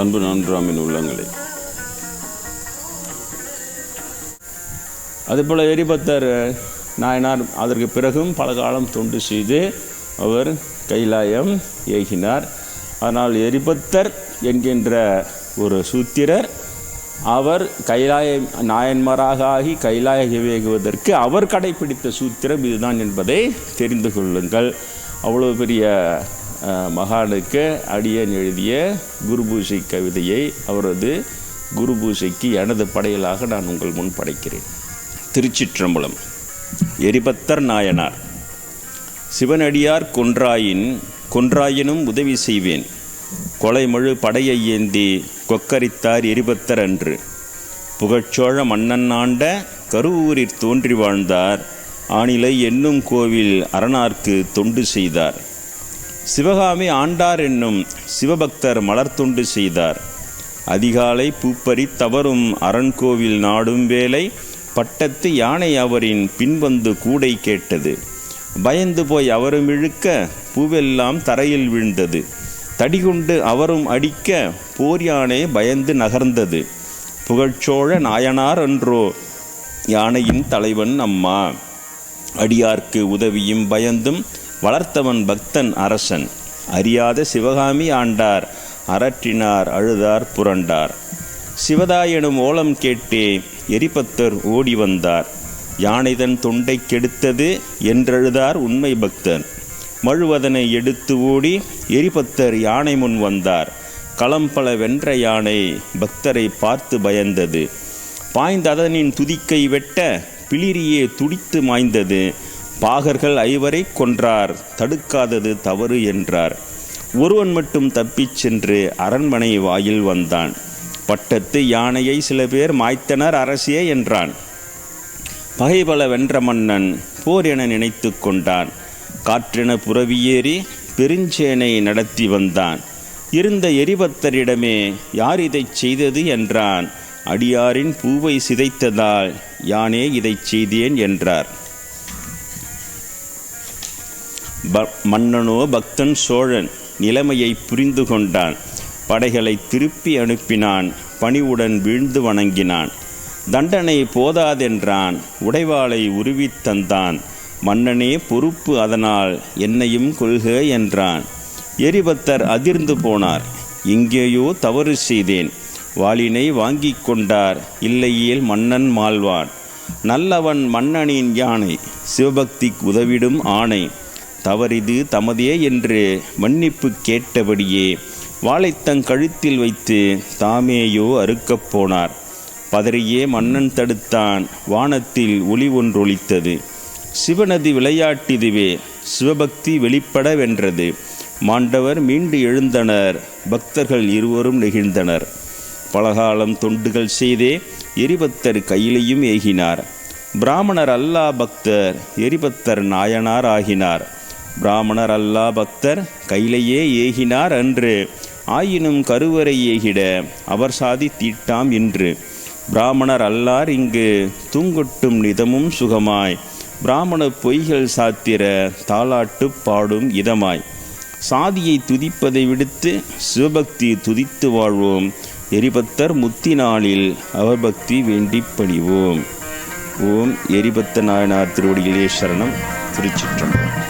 அன்பு நான்காமின் உள்ளங்களே. அதுபோல் எரிபத்தர் நாயனார் அதற்கு பிறகும் பல காலம் தொண்டு செய்து அவர் கைலாயம் ஏகினார். ஆனால் எரிபத்தர் என்கின்ற ஒரு சூத்திரர் அவர் கைலாய நாயன்மாராக ஆகி கைலாய வேகுவதற்கு அவர் கடைபிடித்த சூத்திரம் இதுதான் என்பதை தெரிந்து கொள்ளுங்கள். அவ்வளோ பெரிய மகானுக்கு அடியன் எழுதிய குருபூஷை கவிதையை அவரது குருபூஷைக்கு எனது படையலாக நான் உங்கள் முன் படைக்கிறேன். திருச்சிற்றம்பலம். எரிபத்தர் நாயனார். சிவனடியார் கொன்றாயின் கொன்றாயினும் உதவி செய்வேன். கொலைமழு படையை ஏந்தி கொக்கரித்தார் எரிபத்தர் அன்று. புகழ்ச்சோழ மன்னன் ஆண்ட கருவூரில் தோன்றி வாழ்ந்தார். ஆணிலை என்னும் கோவில் அரணார்க்கு தொண்டு செய்தார். சிவகாமி ஆண்டார் என்னும் சிவபக்தர் மலர் செய்தார். அதிகாலை பூப்பறி தவறும் அரண்கோவில் நாடும் வேலை பட்டத்து யானை அவரின் பின்வந்து கூடை கேட்டது. பயந்து போய் அவரும் இழுக்க பூவெல்லாம் தரையில் விழுந்தது. தடிகுண்டு அவரும் அடிக்க போர் யானை பயந்து நகர்ந்தது. புகழ்ச்சோழ நாயனார் என்றோ யானையின் தலைவன் அம்மா. அடியார்க்கு உதவியும் பயந்தும் வளர்த்தவன் பக்தன் அரசன். அறியாத சிவகாமி ஆண்டார் அரற்றினார் அழுதார் புரண்டார். சிவதாயனும் ஓலம் கேட்டே எரிபத்தர் ஓடி வந்தார். யானைதன் தொண்டை கெடுத்தது என்றழுதார் உண்மை பக்தன். மழுவதனை எடுத்து ஓடி எரிபத்தர் யானை முன் வந்தார். களம்பல வென்ற யானை பக்தரை பார்த்து பயந்தது. பாய்ந்ததனின் துதிக்கை வெட்ட பிளிரியே துடித்து மாய்ந்தது. பாகர்கள் ஐவரை கொன்றார் தடுக்காதது தவறு என்றார். ஒருவன் மட்டும் தப்பிச் சென்று அரண்மனை வாயில் வந்தான். பட்டத்து யானையை சில பேர் மாய்த்தனர் அரசியே என்றான். பகைபல வென்ற மன்னன் போர் என நினைத்து கொண்டான். காற்றென புறவியேறி பெருஞ்சேனை நடத்தி வந்தான். இருந்த எரிபத்தரிடமே யார் இதைச் செய்தது என்றான். அடியாரின் பூவை சிதைத்ததால் யானே இதைச் செய்தேன் என்றார். ப- மன்னனோ பக்தன் சோழன் நிலைமையை புரிந்து கொண்டான் படைகளை திருப்பி அனுப்பினான். பணிவுடன் வீழ்ந்து வணங்கினான். தண்டனை போதாதென்றான். உடைவாளை உருவித் தந்தான். மன்னனே பொறுப்பு அதனால் என்னையும் கொள்க என்றான். எரிபத்தர் அதிர்ந்து போனார். எங்கேயோ தவறு செய்தேன். வாளினை வாங்கிக் கொண்டார். இல்லையேல் மன்னன் மாழ்வான் நல்லவன் மன்னனின் யானை. சிவபக்திக்கு உதவிடும் ஆணை. தவறிது தமதே என்று மன்னிப்பு கேட்டபடியே வாளைத்தங் கழுத்தில் வைத்து தாமேயோ அறுக்கப் போனார். பதறியே மன்னன் தடுத்தான். வானத்தில் ஒளி ஒன்றொழித்தது சிவனது விளையாட்டிதுவே. சிவபக்தி வெளிப்பட வென்றது. மாண்டவர் மீண்டு எழுந்தனர். பக்தர்கள் இருவரும் நெகிழ்ந்தனர். பலகாலம் தொண்டுகள் செய்தே எரிபத்தர் கையிலையும் ஏகினார். பிராமணர் அல்லா பக்தர் எரிபத்தர் நாயனார் ஆகினார். பிராமணர் அல்லா பக்தர் கையிலேயே ஏகினார் அன்று. ஆயினும் கருவறை ஏகிட அவர் சாதி தீட்டாம் என்று பிராமணர் அல்லார் இங்கு தூங்கொட்டும் நிதமும் சுகமாய். பிராமண பொய்கள் சாத்திர தாளாட்டு பாடும் இதமாய். சாதியை துதிப்பதை விடுத்து சிவபக்தி துதித்து வாழ்வோம். எரிபத்தர் முத்தி நாளில் அவர் பக்தி வேண்டிப் பணிவோம். ஓம் எரிபத்த நாயனார் திருவடிகளே சரணம். திருச்சிற்றம்பலம்.